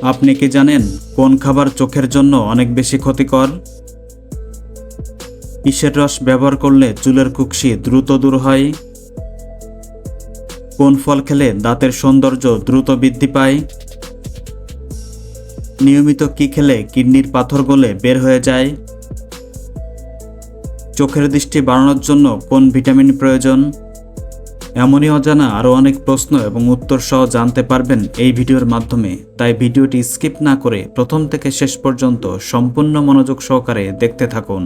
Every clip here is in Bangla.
আপনি কি জানেন কোন খাবার চোখের জন্য অনেক বেশি ক্ষতিকর? কিসের রস ব্যবহার করলে চুলের কুকশি দ্রুত দূর হয়? কোন ফল খেলে দাঁতের সৌন্দর্য দ্রুত বৃদ্ধি পায়? নিয়মিত কি খেলে কিডনির পাথর গলে বের হয়ে যায়? চোখের দৃষ্টি বাড়ানোর জন্য কোন ভিটামিন প্রয়োজন? এমনই অজানা আরও অনেক প্রশ্ন এবং উত্তর সহ জানতে পারবেন এই ভিডিওর মাধ্যমে। তাই ভিডিওটি স্কিপ না করে প্রথম থেকে শেষ পর্যন্ত সম্পূর্ণ মনোযোগ সহকারে দেখতে থাকুন।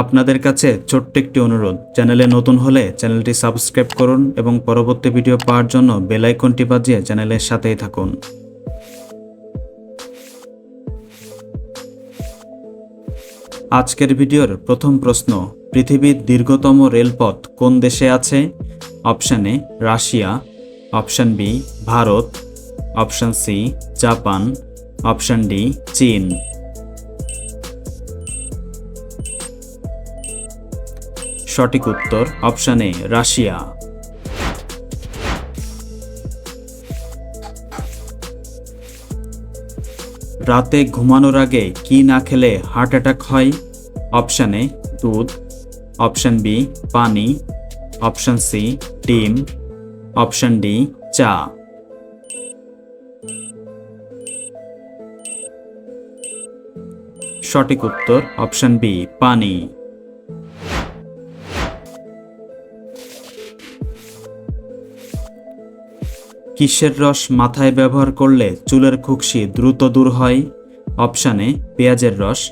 আপনাদের কাছে ছোট্ট একটি অনুরোধ, চ্যানেলে নতুন হলে চ্যানেলটি সাবস্ক্রাইব করুন এবং পরবর্তী ভিডিও পাওয়ার জন্য বেল আইকনটি বাজিয়ে চ্যানেলের সাথেই থাকুন। আজকের ভিডিওর প্রথম প্রশ্ন পৃথিবীর দীর্ঘতম রেলপথ কোন দেশে আছে? Option A, Russia. Option B, Bharat. Option C, Japan. Option D, চীন। সঠিক উত্তর অপশান এ, রাশিয়া। রাতে ঘুমানোর আগে কি না খেলে হার্ট অ্যাটাক হয়? অপশান দুধ। অপশান বি পানি অপশন সি ডিম অপশন ডি চা সঠিক উত্তর অপশন বি পানি কিসের রস মাথায় ব্যবহার করলে চুলের খুকশি দ্রুত দূর হয়? অপশানে পেঁয়াজের রস.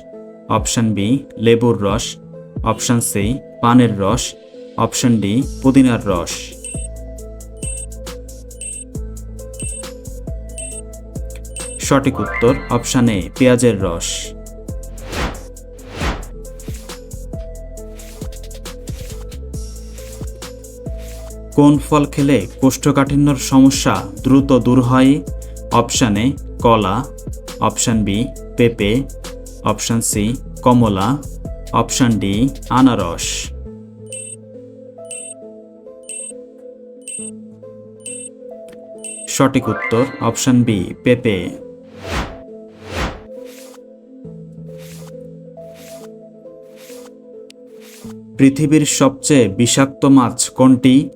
অপশান বি লেবুর রস. অপশান সি, পানের রস। অপশান ডি, পুদিনার রস। সঠিক উত্তর, অপশান এ, পেঁয়াজের রস। কোন ফল খেলে কোষ্ঠকাঠিন্যর সমস্যা দ্রুত দূর হয়? অপশান এ, কলা। অপশান বি, পেঁপে। অপশান সি, কমলা। অপশান ডি আনারস সঠিক উত্তর অপশান বি পেঁপে পৃথিবীর সবচেয়ে বিষাক্ত মাছ কোনটি?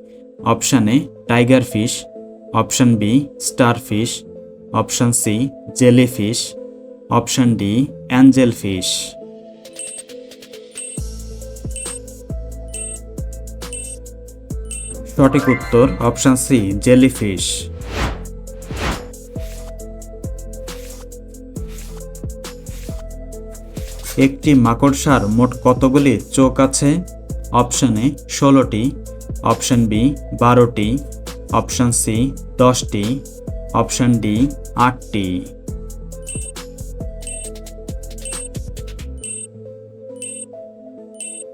Option A tiger fish option B starfish option C jellyfish option D angelfish সঠিক উত্তর অপশান সি জেলি ফিশ একটি মাকড়সার মোট কতগুলি চোখ আছে? অপশান এ ষোলোটি। অপশান বি বারোটি। অপশান সি দশটি। অপশান ডি আটটি।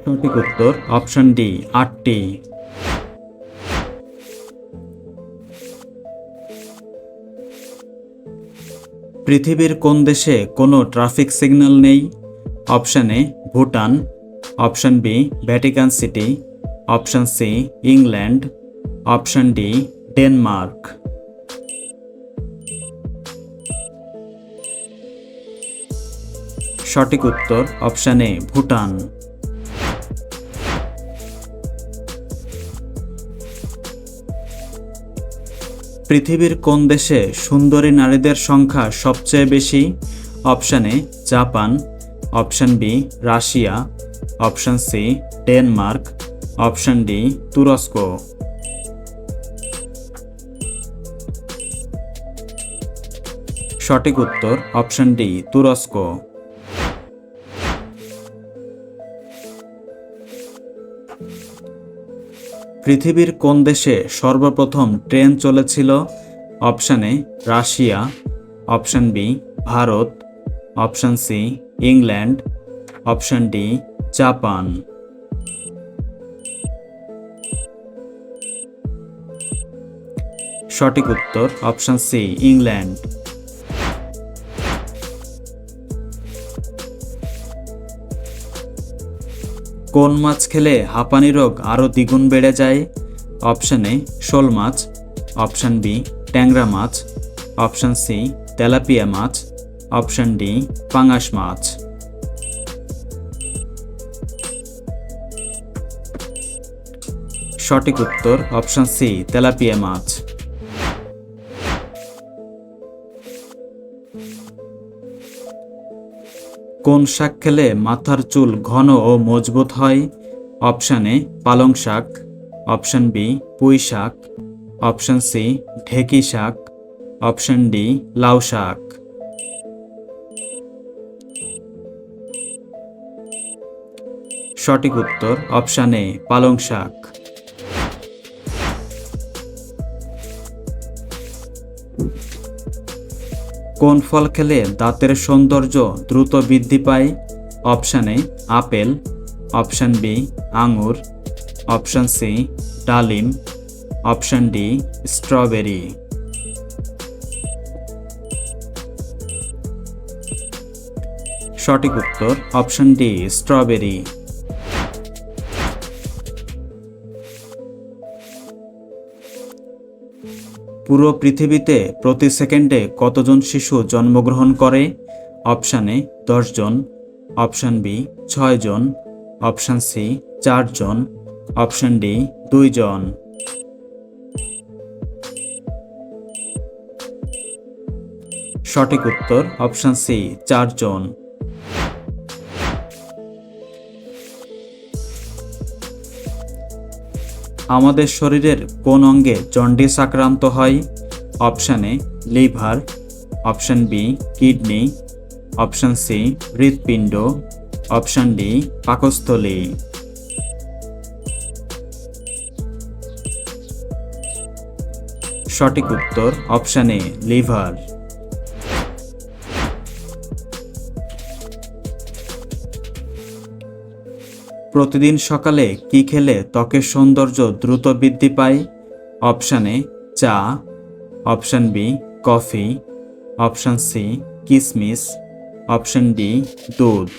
সঠিক উত্তর অপশান ডি আটটি। পৃথিবীর কোন দেশে কোনো ট্রাফিক সিগন্যাল নেই? Option A, Bhutan. Option B, Vatican City. Option C, England. Option D, Denmark. সঠিক উত্তর অপশান এ, ভুটান। পৃথিবীর কোন দেশে সুন্দরী নারীদের সংখ্যা সবচেয়ে বেশি? Option A, Japan. Option B, Russia. Option C, Denmark. Option D, তুরস্ক। সঠিক উত্তর, অপশান ডি, তুরস্ক। পৃথিবীর কোন দেশে সর্বপ্রথম ট্রেন চলেছিল? Option A, Russia. Option B, Bharat. Option C, England. Option D, Japan. সঠিক উত্তর, অপশান সি, ইংল্যান্ড। কোন মাছ খেলে হাঁপানি রোগ আরও দ্বিগুণ বেড়ে যায়? অপশান এ, শোল মাছ। অপশান বি, ট্যাংরা মাছ। অপশান সি, তেলাপিয়া মাছ। অপশন ডি, পাঙাশ মাছ। সঠিক উত্তর অপশন সি, তেলাপিয়া মাছ। কোন শাক খেলে মাথার চুল ঘন ও মজবুত হয়? অপশান এ, পালং শাক। অপশান বি, পুঁই শাক। অপশান সি, ঢেকি শাক। অপশান ডি, লাউ শাক। সঠিক উত্তর অপশান এ, পালং শাক। কোন ফল খেলে দাঁতের সৌন্দর্য দ্রুত বৃদ্ধি পায়? Option A, apple. Option B, আঙুর। অপশান সি, ডালিম। Option D, strawberry. সঠিক উত্তর অপশান ডি, স্ট্রবেরি। পুরো পৃথিবীতে প্রতি সেকেন্ডে কতজন শিশু জন্মগ্রহণ করে? অপশান এ, দশজন। অপশান বি ছয় জন অপশান সি, চারজন। অপশান ডি, দুইজন। সঠিক উত্তর, অপশান সি, চারজন। আমাদের শরীরের কোন অঙ্গে জন্ডিস আক্রান্ত হয়? Option A, liver, option B, kidney, option C, হৃৎপিণ্ড, অপশান ডি, পাকস্থলী। সঠিক উত্তর অপশান এ, লিভার। প্রতিদিন সকালে কি খেলে ত্বকের সৌন্দর্য দ্রুত বৃদ্ধি পায়? অপশান এ, চা। Option B, coffee. Option C, কিসমিস। অপশান ডি, দুধ।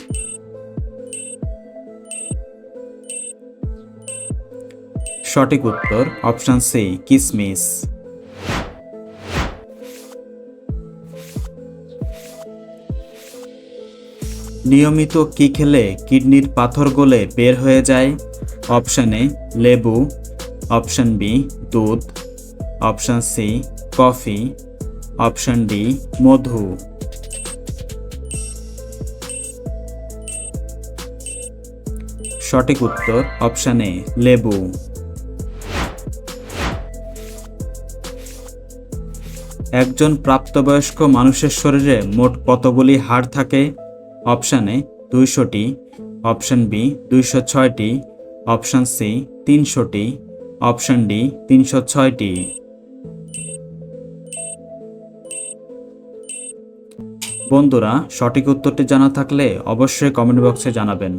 সঠিক উত্তর অপশান সি, কিসমিস। নিয়মিত কি খেলে কিডনির পাথর গলে বের হয়ে যায়? অপশান এ, লেবু। অপশান বি, দুধ। Option C, coffee. Option D, মধু। সঠিক উত্তর অপশান এ, লেবু। একজন প্রাপ্তবয়স্ক মানুষের শরীরে মোট কতগুলি হাড় থাকে? অপশান এ দুইশোটি, অপশান বি দুইশো ছয়টি, অপশান সি তিনশোটি, অপশান ডি তিনশো ছয়টি। বন্ধুরা, সঠিক উত্তরটি জানা থাকলে অবশ্যই কমেন্ট বক্সে জানাবেন।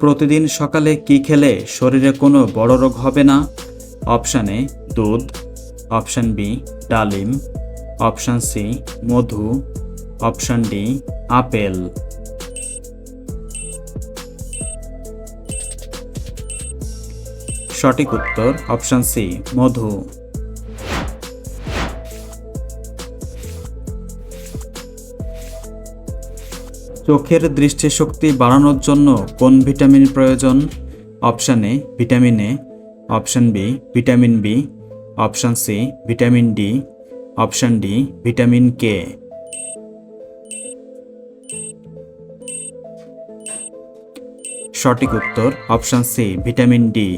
প্রতিদিন সকালে কি খেলে শরীরে কোনো বড় রোগ হবে না? অপশান দুধ অপশান বি, ডালিম। অপশান সি, মধু। Option D, apple. সঠিক উত্তর অপশান সি, মধু। চোখের দৃষ্টিশক্তি বাড়ানোর জন্য কোন ভিটামিন প্রয়োজন? Option A, vitamin A. Option B, vitamin B option C, vitamin D. Option D, vitamin K. সঠিক উত্তর, অপশান সি, ভিটামিন ডি।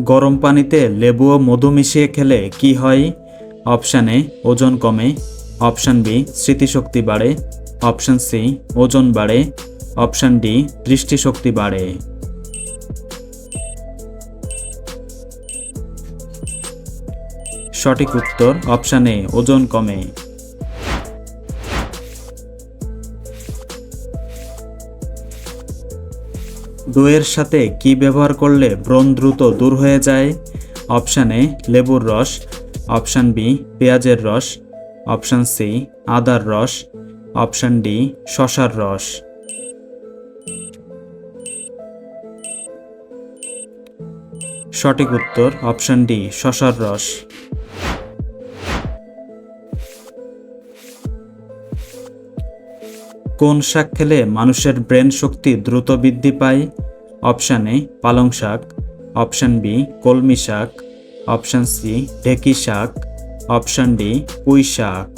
গরম পানিতে লেবু ও মধু মিশিয়ে খেলে কি হয়? অপশান এ, ওজন কমে। অপশান বি, স্মৃতিশক্তি বাড়ে। অপশান সি, ওজন বাড়ে। অপশান ডি, দৃষ্টিশক্তি বাড়ে। সঠিক উত্তর, অপশান এ, ওজন কমে। দইয়ের সাথে কি ব্যবহার করলে ব্রণ দ্রুত দূর হয়ে যায়? অপশান এ, লেবুর রস। অপশান বি, পেঁয়াজের রস। অপশান সি, আদার রস। অপশান ডি, শশার রস। সঠিক উত্তর, অপশন ডি, শশার রস। কোন শাক খেলে মানুষের ব্রেন শক্তি দ্রুত বৃদ্ধি পায়? অপশান এ, পালং শাক। অপশান বি, কলমি শাক। অপশান সি, ঢেকি শাক। অপশান ডি, পুঁই শাক।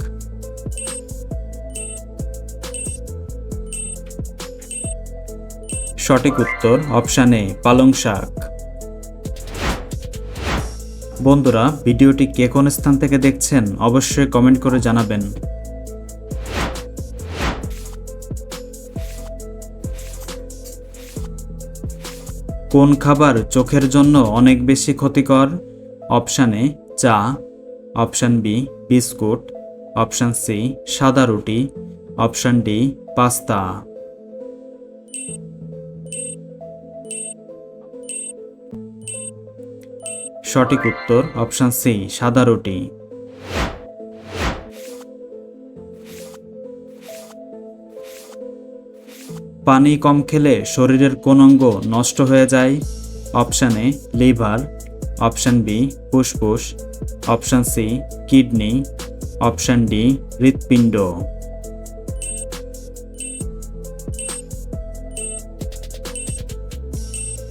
সঠিক উত্তর, অপশান এ, পালং শাক। বন্ধুরা, ভিডিওটি কে কোন স্থান থেকে দেখছেন অবশ্যই কমেন্ট করে জানাবেন। কোন খাবার চোখের জন্য অনেক বেশি ক্ষতিকর? অপশান এ, চা। Option B, biscuit. Option C, সাদা রুটি। Option D, pasta. সঠিক উত্তর, অপশান সি, সাদা রুটি। পানি কম খেলে শরীরের কোন অঙ্গ নষ্ট হয়ে যায়? Option A, liver. Option B, ফুসফুস। Option C, kidney. Option D, হৃৎপিণ্ড।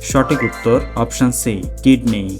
সঠিক উত্তর, অপশান সি, কিডনি।